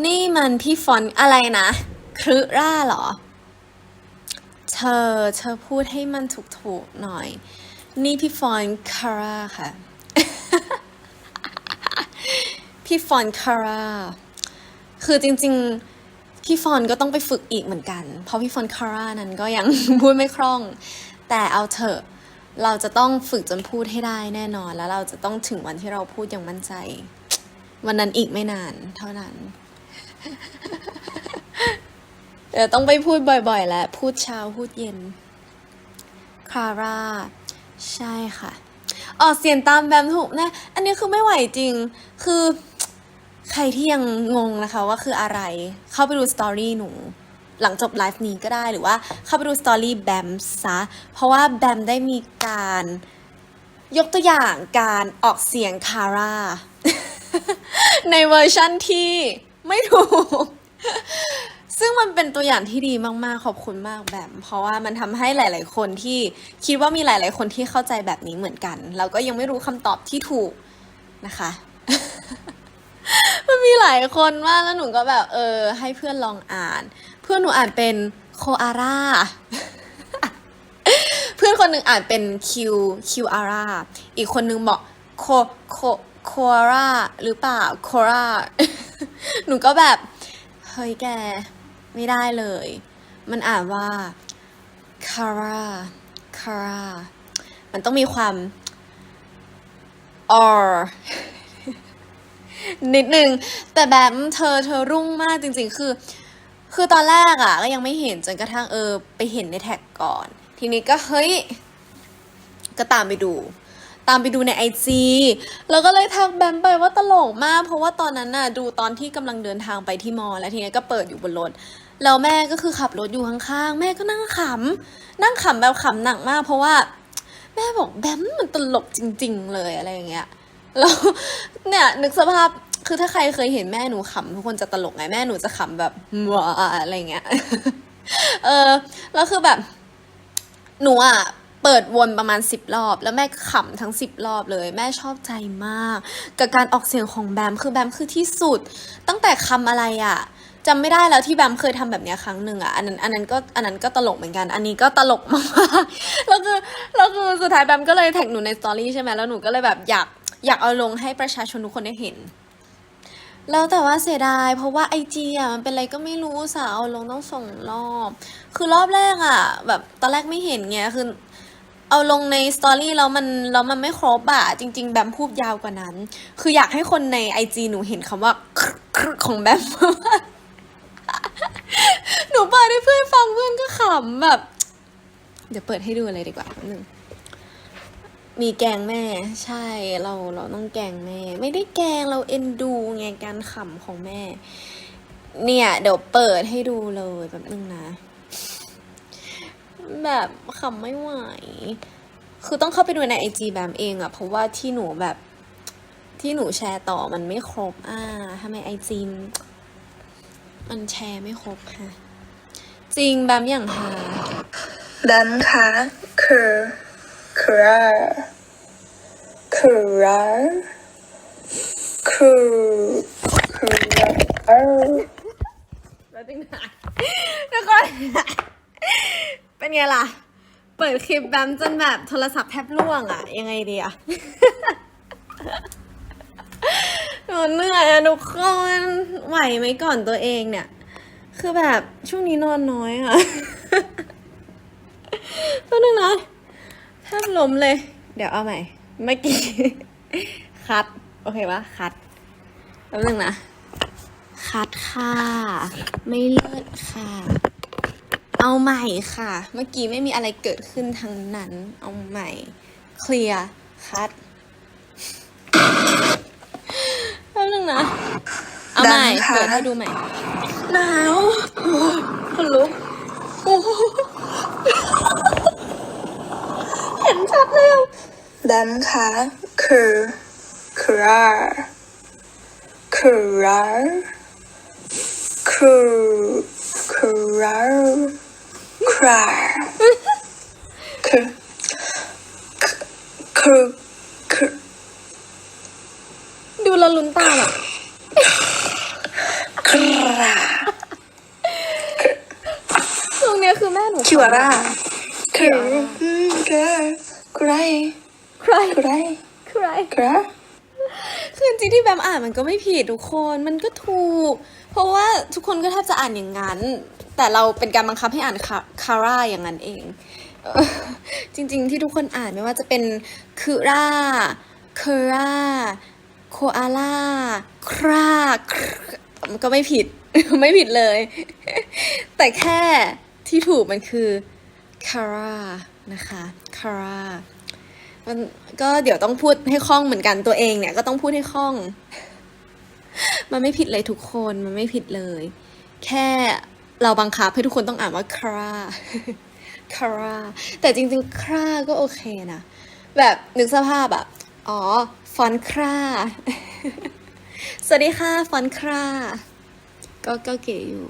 นี่มันพี่ฟอนอะไรนะครึร่าเหรอ เธอ เธอพูดให้มันถูกๆหน่อย นี่พี่ฟอนคาร่าค่ะ พี่ฟอนคาร่า คือจริง ๆ พี่ฟอนก็ต้องไปฝึกอีกเหมือนกัน เพราะพี่ฟอนคาร่านั้นก็ยังพูดไม่คล่อง แต่เอาเถอะ เราจะต้องฝึกจนพูดให้ได้แน่นอน แล้วเราจะต้องถึงวันที่เราพูดอย่างมั่นใจ วันนั้นอีกไม่นานเท่านั้น เดี๋ยวต้องไปพูดบ่อยๆ แล้ว พูดเช้าพูดเย็น คาร่า ใช่ค่ะ ออกเสียงตามแบมถูกแนะ อันนี้คือไม่ไหวจริง คือใครที่ยังงงนะคะว่าคืออะไร เข้าไปดูสตอรี่หนู หลังจบไลฟ์นี้ก็ได้หรือว่าเข้าไปดูสตอรี่แบมซะ เพราะว่าแบมได้มีการ ยกตัวอย่างการออกเสียงคาร่า ในเวอร์ชั่นที่ ไม่ถูก ซึ่งมันเป็นตัวอย่างที่ดีมากๆ ขอบคุณมากแบมเพราะว่ามันทำให้หลาย ๆ คนที่คิดว่ามีหลาย ๆ คนที่เข้าใจแบบนี้เหมือนกัน เราก็ยังไม่รู้คำตอบที่ถูกนะคะ มันมีหลายคนมากแล้วหนูก็แบบ เออ ให้เพื่อนลองอ่าน เพื่อนหนูอ่านเป็นโคอาร่าเพื่อนคนหนึ่งอ่านเป็นคิวคิวอาร่าอีกคนนึงบอกโคโคโคอาร่าหรือเปล่าโครา หนูก็แบบ เฮ้ยแก ไม่ได้เลย มันอ่านว่าคาร่าคาร่ามันต้องมีความ r นิดนึง แต่แบบเธอเธอรุ่งมากจริง ๆ คือ คือตอนแรกอะก็ยังไม่เห็นจนกระทั่งเออ ไปเห็นในแท็กก่อน ทีนี้ก็เฮ้ย ก็ตามไปดู ตามไปดูในไอจีแล้วก็เลยทักแบมไปว่าตลกมาก เพราะว่าตอนนั้นน่ะดูตอนที่กำลังเดินทางไปที่มอลแล้วทีนี้ก็เปิดอยู่บนรถแล้วแม่ก็คือขับรถอยู่ข้างๆ แม่ก็นั่งขำนั่งขำแบบขำหนักมาก เพราะว่าแม่บอกแบมมันตลกจริง ๆ เลยอะไรอย่างเงี้ยแล้วเนี่ยนึกสภาพคือถ้าใครเคยเห็นแม่หนูขำทุกคนจะตลกไงแม่หนูจะขำแบบว้าอะไรเงี้ยเออแล้วคือแบบ หนูอะ เปิดวนประมาณสิบรอบ แล้วแม่ขำทั้งสิบรอบเลย แม่ชอบใจมาก กับการออกเสียงของแบมคือแบมคือที่สุด ตั้งแต่คำอะไรอะจำไม่ได้แล้วที่แบมเคยทำแบบนี้ครั้งหนึ่งอะอันนั้นอันนั้นก็อันนั้นก็ตลกเหมือนกัน อันนี้ก็ตลกมากๆแล้วคือแล้วคือสุดท้ายแบมก็เลยแท็กหนูในสตอรี่ใช่ไหมแล้วหนูก็เลยแบบอยากอยากเอาลงให้ประชาชนทุกคนได้เห็น แล้วแต่ว่าเสียดาย เพราะว่าไอจีอะมันเป็นอะไรก็ไม่รู้สาวเอาลงต้องส่งรอบ คือรอบแรกอะ แบบตอนแรกไม่เห็นไงคือ เอาลงในสตอรี่แล้วมันแล้วมันไม่ครบอะจริง ๆ แบมพูดยาวกว่านั้น คืออยากให้คนในไอจีหนูเห็นคำว่าของแบมหนูเปิดให้เพื่อนฟังเพื่อนก็ขำแบบ เดี๋ยวเปิดให้ดูเลยดีกว่าแป๊บนึงมีแกงแม่ ใช่เราเราต้องแกงแม่ ไม่ได้แกงเราเอ็นดูไงการขำของแม่ เนี่ย เดี๋ยวเปิดให้ดูเลยแบบนึงนะ แบบขำไม่ไหว คือต้องเข้าไปดูในไอจีแบมเองอะเพราะว่าที่หนูแบบที่หนูแชร์ต่อมันไม่ครบ อ่าทำไมไอจีมันแชร์ไม่ครบค่ะ จริงแบมอย่างหาแบมคะคือคือคือคือคือแล้วจริงนะแล้วก็ เป็นไงล่ะ เปิดคลิปแบมจนแบบโทรศัพท์แทบล่วงอะยังไงดีอะหนูเหนื่อยอะทุกคนไหวไหมก่อนตัวเองเนี่ย คือแบบช่วงนี้นอนน้อยอะตัวนึงนะแทบล้มเลย เดี๋ยวเอาใหม่ เมื่อกี้ คัด โอเคปะคัดแป๊บนึงนะ คัดค่ะ ไม่เลิศค่ะ เอาใหม่ค่ะ เมื่อกี้ไม่มีอะไรเกิดขึ้นทั้งนั้น เอาใหม่ เคลียร์ คัดแป๊บนึงนะ เอาใหม่ ดังค่ะ เปิดให้ดูใหม่ หนาวคนลุกโอ้โหเห็นชัดเลยอะแบมคะคือคือคือคือคือครา คือคือคือดูลวลุ้นตาอะค cra ตรงเนี้ยคือแม่หนูคิวาร่า cr อืม cr cry ใคร cry ใคร cra คือจริงที่แบมอ่านมันก็ไม่ผิดทุกคนมันก็ถูก เพราะว่าทุกคนก็แทบจะอ่านอย่างนั้น แต่เราเป็นการบังคับให้อ่านคาร่าอย่างนั้นเอง จริงๆที่ทุกคนอ่านไม่ว่าจะเป็นคือราเคราโคอาล่าคราก็ไม่ผิดไม่ผิดเลย แต่แค่ที่ถูกมันคือคาร่านะคะคาร่ามันก็เดี๋ยวต้องพูดให้คล่องเหมือนกันตัวเองเนี่ยก็ต้องพูดให้คล่อง มันไม่ผิดเลยทุกคนมันไม่ผิดเลย แค่ เราบังคับให้ทุกคนต้องอ่านว่าคราคราแต่จริงๆ คราก็โอเคนะ แบบนึกสภาพแบบอ๋อ ฟอนคราสวัสดีค่ะ ฟอนคราก็ก็เก๋อยู่